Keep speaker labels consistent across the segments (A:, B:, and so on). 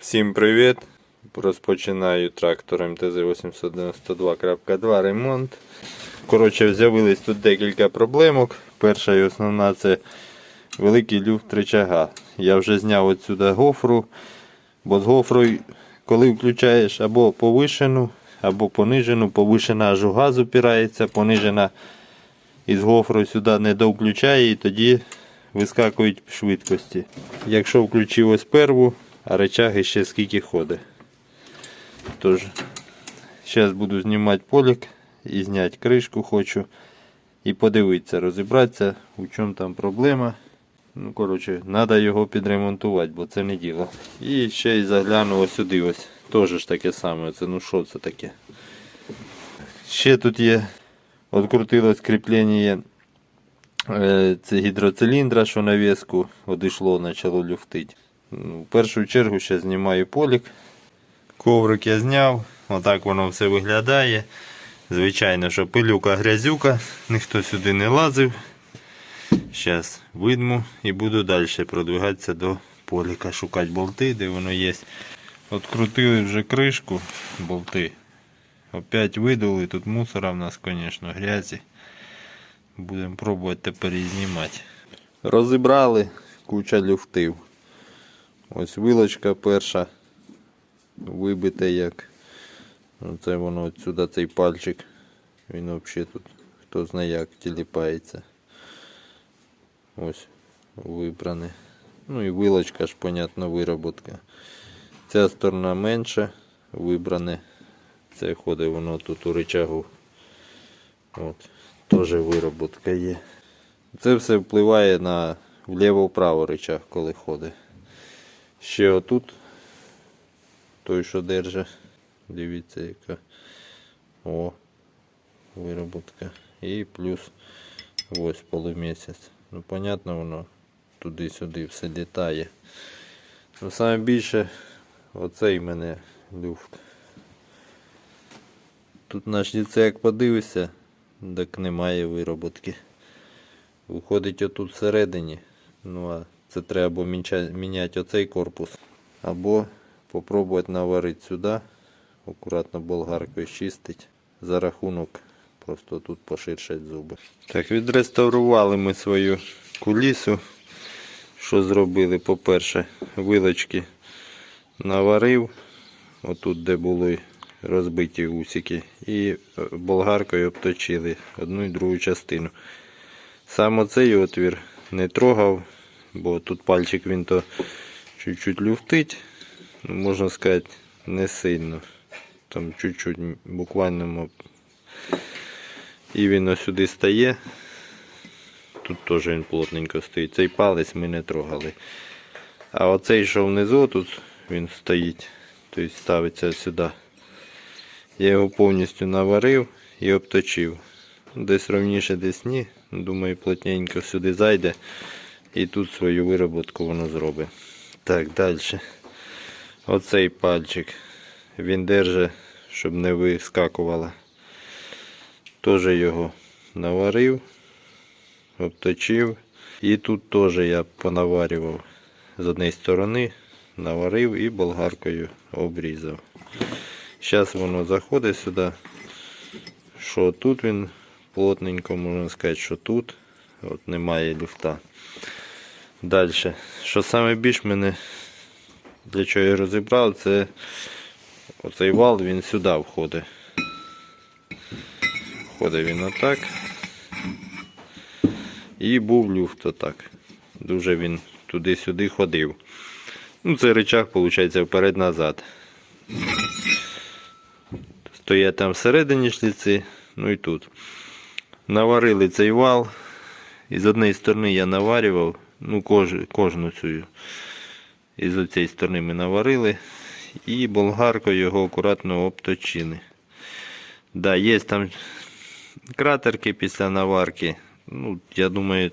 A: Всім привіт! Розпочинаю трактор МТЗ-892.2 ремонт. Коротше, з'явились тут декілька проблемок. Перша і основна це великий люфт рычага. Я вже зняв отсюди гофру, бо з гофрою, коли включаєш або повишену, або понижену, повишена аж у газ упирається, понижена із гофрою сюди не довключає і тоді вискакують швидкості. Якщо включив ось перву, а речаги ще скільки ходить. Тож, зараз буду знімати полік і зняти кришку хочу. І подивитися, розібратися, у чому там проблема. Ну, коротше, треба його підремонтувати, бо це не діло. І ще й загляну ось сюди ось. Теж ж таке саме. Це ну що це таке? Ще тут є. Открутилось кріплення е, це гідроциліндра, що на веску одійшло, почало люфтити. Ну, в першу чергу ще знімаю полік. Коврик я зняв, отак воно все виглядає. Звичайно, що пилюка грязюка, ніхто сюди не лазив. Зараз видму і буду далі продвигатися до поліка, шукати болти, де воно є. Открутили вже кришку, болти. Опять видали, тут мусора в нас, звісно, грязі. Будемо пробувати тепер її знімати. Розібрали, куча люфтів. Ось вилочка перша. Вибите як. Оце воно отсюди цей пальчик. Він взагалі тут хто знає як тіліпається. Ось вибране. Ну і вилочка ж, понятно, вироботка. Ця сторона менша, вибране. Це ходить воно тут у рычагу. От. Теж вироботка є. Це все впливає на вліво-вправо рычаг, коли ходить. Ще отут той, що держить. Дивіться, яка. О, вироботка. І плюс ось полумісяць. Ну, понятно, воно туди-сюди все літає. Ну, саме більше оцей мене люфт. Тут на шліце як подивишся, так немає вироботки. Виходить отут всередині. Ну а це треба міняти оцей корпус, або попробувати наварити сюди, акуратно болгаркою чистить. За рахунок просто тут поширшать зуби. Так, відреставрували ми свою кулісу. Що зробили? По-перше, вилочки наварив, отут де були розбиті усики, і е, болгаркою обточили одну і другу частину. Сам оцей отвір не трогав, бо тут пальчик він то чуть-чуть люфтить, ну, можна сказати, не сильно. Там чуть-чуть буквально. І він сюди стає. Тут теж він плотненько стоїть. Цей палець ми не трогали. А оцей, що внизу, тут він стоїть, тобто ставиться сюди. Я його повністю наварив і обточив. Десь ровніше, десь ні. Думаю, плотненько сюди зайде. І тут свою вироботку воно зробить. Так, далі. Оцей пальчик. Він держить, щоб не вискакувало. Теж його наварив, обточив. І тут теж я понаварював з однієї сторони, наварив і болгаркою обрізав. Зараз воно заходить сюди. Що тут він плотненько, можна сказати, що тут. От немає люфта. Далі. Що саме більш мене для чого я розібрав, це оцей вал він сюди входить. Входить він отак. І був люфт отак. Дуже він туди-сюди ходив. Ну, це рычаг, виходить, вперед-назад. Стоять там всередині шліці, ну і тут. Наварили цей вал. І з однієї сторони я наварював, ну кож, кожну цю. І з цієї сторони ми наварили. І болгаркою його акуратно обточили. Да, є там кратерки після наварки. Ну, я думаю,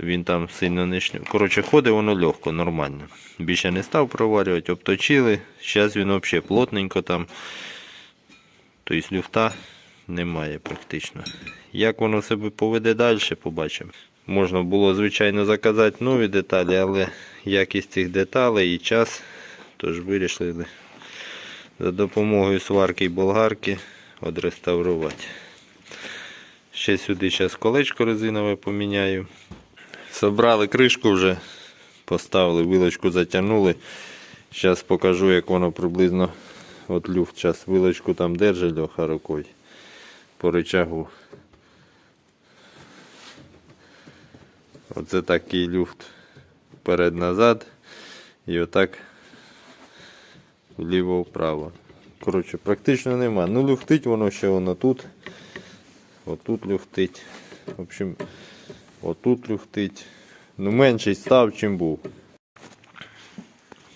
A: він там сильно не шню. Коротше, ходить воно легко, нормально. Більше не став проварювати, обточили. Зараз він взагалі плотненько там. Тобто люфта немає практично. Як воно себе поведе далі, побачимо. Можна було, звичайно, заказати нові деталі, але якість цих деталей і час Тож вирішили за допомогою сварки і болгарки відреставрувати. Ще сюди зараз колечко резинове поміняю. Собрали кришку вже, поставили, вилочку затягнули. Зараз покажу, як воно приблизно от люфт. Зараз вилочку там держить Льоха рукою по рычагу. Оце такий люфт вперед-назад. І отак вліво-вправо. Коротше, практично нема. Ну, люфтить воно ще воно тут. Отут люфтить. В общем, отут люфтить. Ну, менший став, чим був.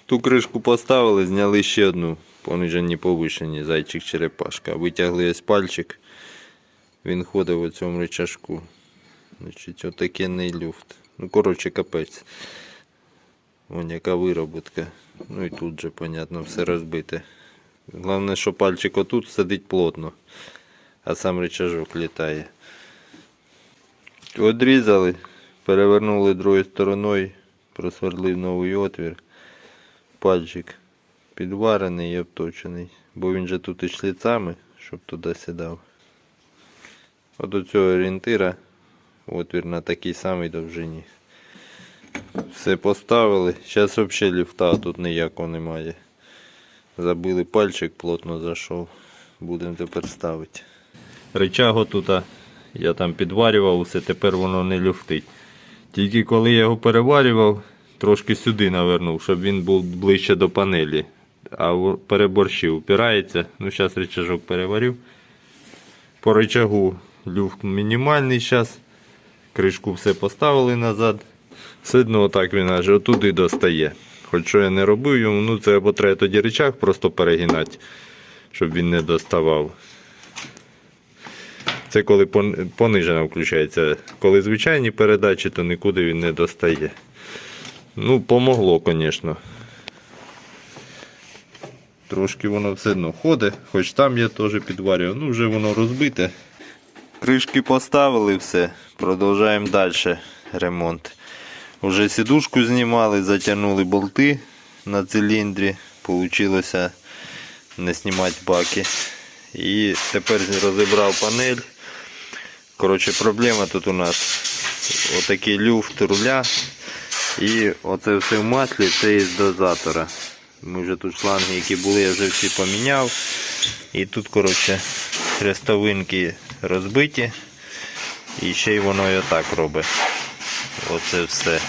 A: Ту кришку поставили, зняли ще одну понижені повишені зайчик черепашка. Витягли ось пальчик. Він ходив у цьому рычажку. Значить, отакенний люфт. Ну, коротше, капець. Вон яка вироботка. Ну і тут же, понятно, все розбите. Головне, що пальчик отут сидить плотно, а сам рычажок літає. Одрізали, перевернули другою стороною, просвердлив новий отвір. Пальчик підварений і обточений, бо він же тут і шліцами, щоб туди сідав. От до цього орієнтира отвір на такій самій довжині. Все поставили. Зараз взагалі ліфта тут ніякого немає. Забили пальчик, плотно зайшов. Будемо тепер ставити. Ричаго тут я там підварював, усе тепер воно не люфтить. Тільки коли я його переварював, трошки сюди навернув, щоб він був ближче до панелі. А переборщив, упирається. Ну, зараз рычажок переварив. По рычагу люфт мінімальний зараз. Кришку все поставили назад. Все одно отак він аж отуди достає. Хоч що я не робив йому, ну це або треба тоді рычаг просто перегинати, щоб він не доставав. Це коли пон- понижена включається. Коли звичайні передачі, то нікуди він не достає. Ну, помогло, звісно. Трошки воно все одно ходить, хоч там я теж підварював. Ну, вже воно розбите. Кришки поставили все. Продовжуємо далі ремонт. Уже сідушку знімали, затягнули болти на циліндрі. Получилося не знімати баки. І тепер розібрав панель. Коротше, проблема тут у нас отакий люфт руля. І оце все в маслі, це із дозатора. Ми вже тут шланги, які були, я вже всі поміняв. І тут, коротше, хрестовинки розбиті. І ще й воно і так робить. Оце все.